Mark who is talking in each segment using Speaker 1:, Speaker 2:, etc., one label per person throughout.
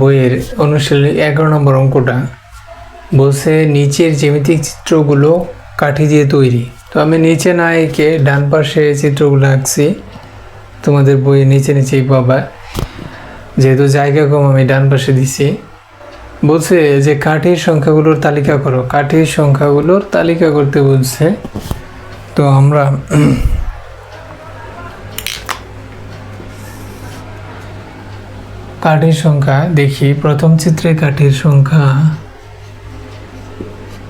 Speaker 1: বইয়ের অনুশীলনী এগারো নম্বর অঙ্কটা বসে নিচের জ্যামিতিক চিত্রগুলো কাঠি দিয়ে তৈরি তো আমি নিচে না এঁকে ডান পাশে চিত্রগুলো আঁকছি তোমাদের বইয়ের নিচে নিচেই পাবা যেহেতু জায়গা কম আমি ডান পাশে দিছি বলছে যে কাঠির সংখ্যাগুলোর তালিকা করো কাঠির সংখ্যাগুলোর তালিকা করতে বলছে তো আমরা কাঠের সংখ্যা দেখি প্রথম চিত্রে কাঠের সংখ্যা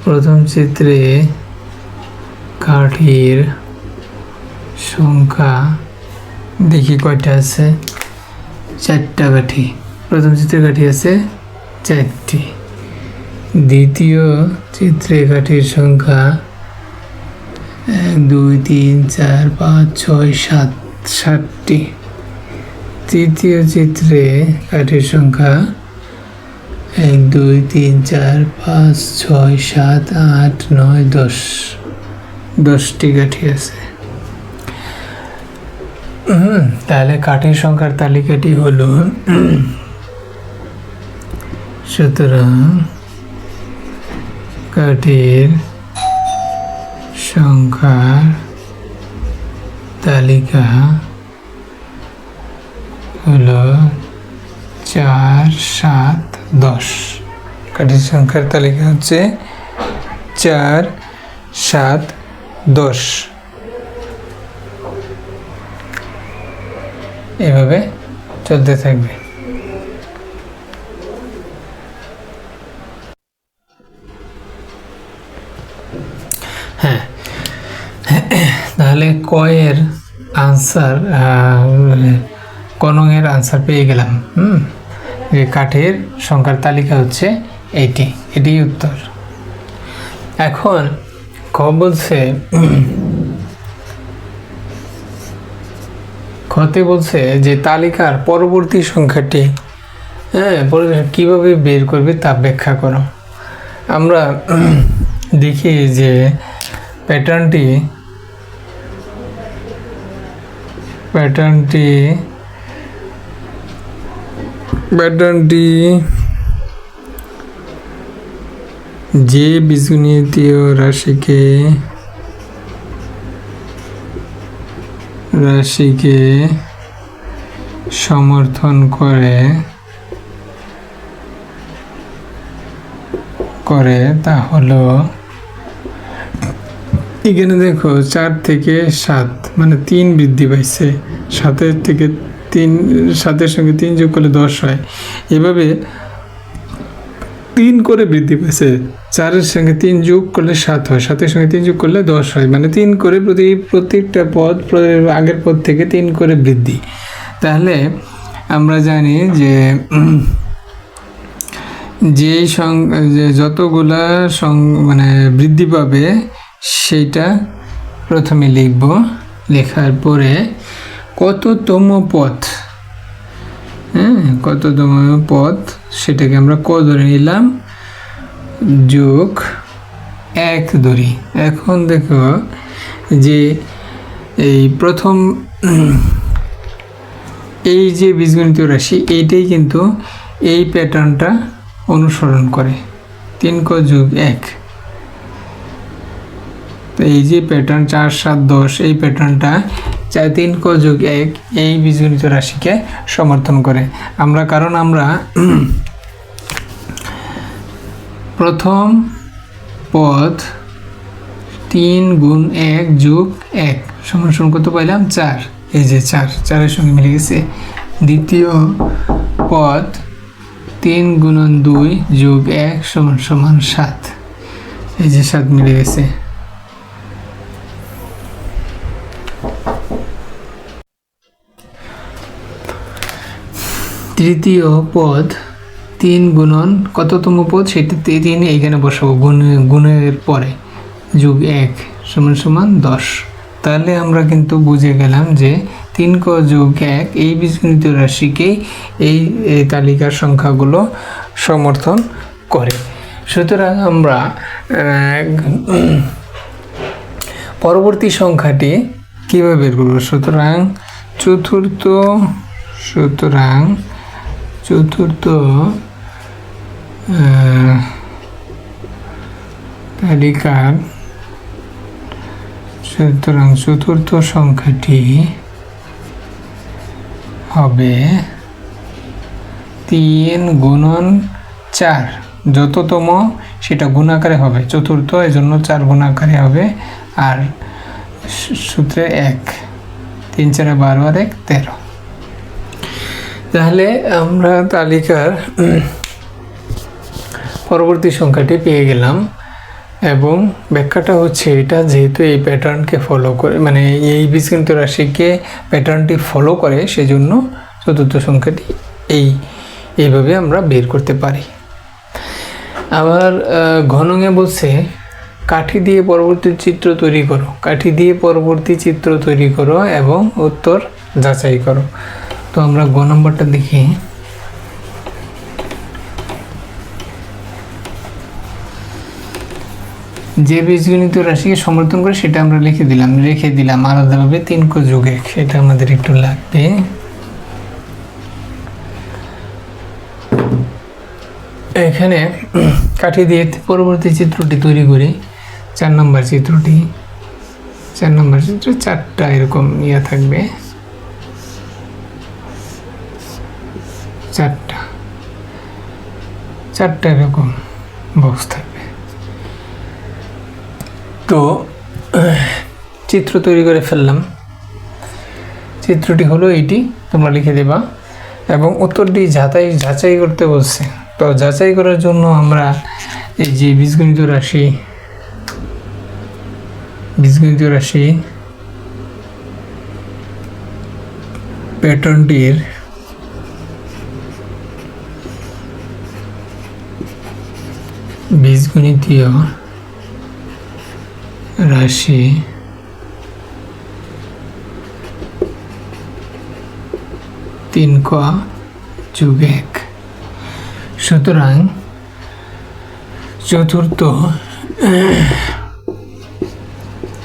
Speaker 1: প্রথম চিত্রে কাঠের সংখ্যা দেখি কয়টা আছে চারটা কাঠি প্রথম চিত্রে কাঠি আছে চারটি দ্বিতীয় চিত্রে কাঠির সংখ্যা এক দুই তিন চার পাঁচ ছয় সাত সাতটি তৃতীয় চিত্রে কাঠের সংখ্যা এক দুই তিন চার পাঁচ ছয় সাত আট নয় দশ দশটি কাঠি আছে তাহলে কাঠের সংখ্যার তালিকাটি হল সুতরাং কাঠের সংখ্যার তালিকা হলো চার সাত দশ কাঠির সংখ্যার তালিকা হচ্ছে চার সাত দশ এভাবে চলতে থাকবে হ্যাঁ তাহলে কয়ের আনসার কনংয়ের আনসার পেয়ে গেলাম হুম কাঠের সংখ্যার তালিকা হচ্ছে এইটি এটি উত্তর এখন খ বলছে খতে বলছে যে তালিকার পরবর্তী সংখ্যাটি হ্যাঁ কীভাবে বের করবে তা ব্যাখ্যা করো আমরা দেখি যে প্যাটার্নটি প্যাটার্নটি প্যাটার্নটি যে বীজগণিতীয় রাশিকে রাশিকে সমর্থন করে করে তা হলো এখানে দেখো চার থেকে সাত মানে তিন বৃদ্ধি পাইছে সাতের থেকে তিন সাতের সঙ্গে তিন যোগ করলে দশ হয় এভাবে তিন করে বৃদ্ধি পেয়েছে চারের সঙ্গে তিন যোগ করলে সাত হয় সাতের সঙ্গে তিন যোগ করলে দশ হয় মানে তিন করে প্রতি প্রত্যেকটা পদ আগের পদ থেকে তিন করে বৃদ্ধি তাহলে আমরা জানি যে যেই যতগুলা সং মানে বৃদ্ধি পাবে সেইটা প্রথমে লিখব লেখার পরে কততম পথ হ্যাঁ কততম পথ সেটাকে আমরা ক ধরে নিলাম যোগ এক ধরি এখন দেখো যে এই প্রথম এই যে বীজগণিত রাশি এইটাই কিন্তু এই প্যাটার্নটা অনুসরণ করে তিন ক যোগ এক তো এই যে প্যাটার্ন চার সাত দশ এই প্যাটার্নটা চার তিন ক যোগ এক এই বীজগণিত রাশিকে সমর্থন করে আমরা কারণ আমরা প্রথম পদ তিন গুণ এক যোগ এক সমান করতে পাইলাম চার এই যে চার চারের সঙ্গে মিলে গেছে দ্বিতীয় পদ তিন গুণন দুই যোগ এক সমান সমান সাত এই যে সাত মিলে গেছে তৃতীয় পদ তিন গুণন কততম পদ সেটা তিন এইখানে বসাবো গুণে গুণের পরে যুগ এক সমান সমান দশ তাহলে আমরা কিন্তু বুঝে গেলাম যে তিন ক যুগ এক এই বীজগণিত রাশিকেই এই তালিকার সংখ্যাগুলো সমর্থন করে সুতরাং আমরা পরবর্তী সংখ্যাটি কীভাবে বের করব সুতরাং চতুর্থ সুতরাং চতুর্থ তালিকার সুতরাং চতুর্থ সংখ্যাটি হবে তিন গুণন চার যততম সেটা গুণাকারে হবে চতুর্থ এই জন্য চার গুণাকারে হবে আর সূত্রে এক তিন চারে বারো আর এক তেরো তাহলে আমরা তালিকার পরবর্তী সংখ্যাটি পেয়ে গেলাম এবং ব্যাখ্যাটা হচ্ছে এটা যেহেতু এই প্যাটার্নকে ফলো করে মানে এই বীজগণিত রাশিকে প্যাটার্নটি ফলো করে সেজন্য চতুর্থ সংখ্যাটি এই এইভাবে আমরা বের করতে পারি আবার ঘনঙে বলছে কাঠি দিয়ে পরবর্তী চিত্র তৈরি করো কাঠি দিয়ে পরবর্তী চিত্র তৈরি করো এবং উত্তর যাচাই করো তো আমরা গ নম্বরটা দেখি যে বীজগণিত রাশিকে সমর্থন করে সেটা আমরা লিখে দিলাম রেখে দিলাম আলাদাভাবে তিন কো যোগে সেটা আমাদের একটু লাগবে এখানে কাঠি দিয়ে পরবর্তী চিত্রটি তৈরি করি চার নম্বর চিত্রটি চার নম্বর চিত্র চারটা এরকম ইয়া থাকবে চারটা চারটা এরকম বক্স থাকবে তো চিত্র তৈরি করে ফেললাম চিত্রটি হলো এইটি তোমরা লিখে দেবা এবং উত্তরটি যাচাই যাচাই করতে বলছে তো যাচাই করার জন্য আমরা এই যে বীজগণিত রাশি বীজগণিত রাশি প্যাটার্নটির বীজগণিতীয় রাশি তিন ক যুগ এক সুতরাং চতুর্থ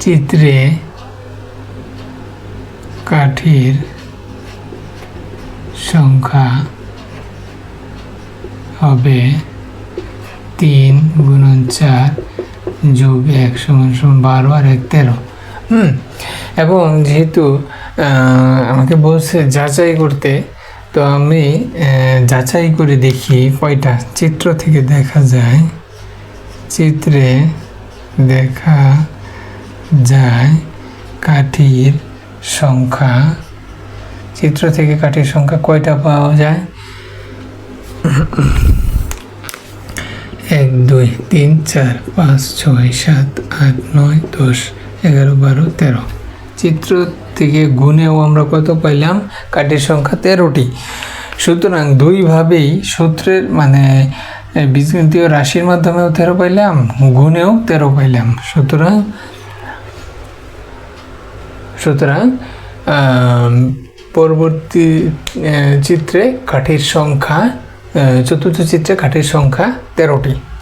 Speaker 1: চিত্রে কাঠির সংখ্যা হবে তিন গুণন চার যোগ এক সমান সমান বারো আর এক তেরো হুম এবং যেহেতু আমাকে বলছে যাচাই করতে তো আমি যাচাই করে দেখি কয়টা চিত্র থেকে দেখা যায় চিত্রে দেখা যায় কাঠির সংখ্যা চিত্র থেকে কাঠির সংখ্যা কয়টা পাওয়া যায় এক দুই তিন চার পাঁচ ছয় সাত আট নয় দশ এগারো বারো তেরো চিত্র থেকে গুণেও আমরা কত পাইলাম কাঠের সংখ্যা তেরোটি সুতরাং দুইভাবেই সূত্রের মানে বীজগণিতীয় রাশির মাধ্যমেও তেরো পাইলাম গুণেও তেরো পাইলাম সুতরাং সুতরাং পরবর্তী চিত্রে কাঠের সংখ্যা চতুর্থ চিত্রে কাঠের সংখ্যা তেরোটি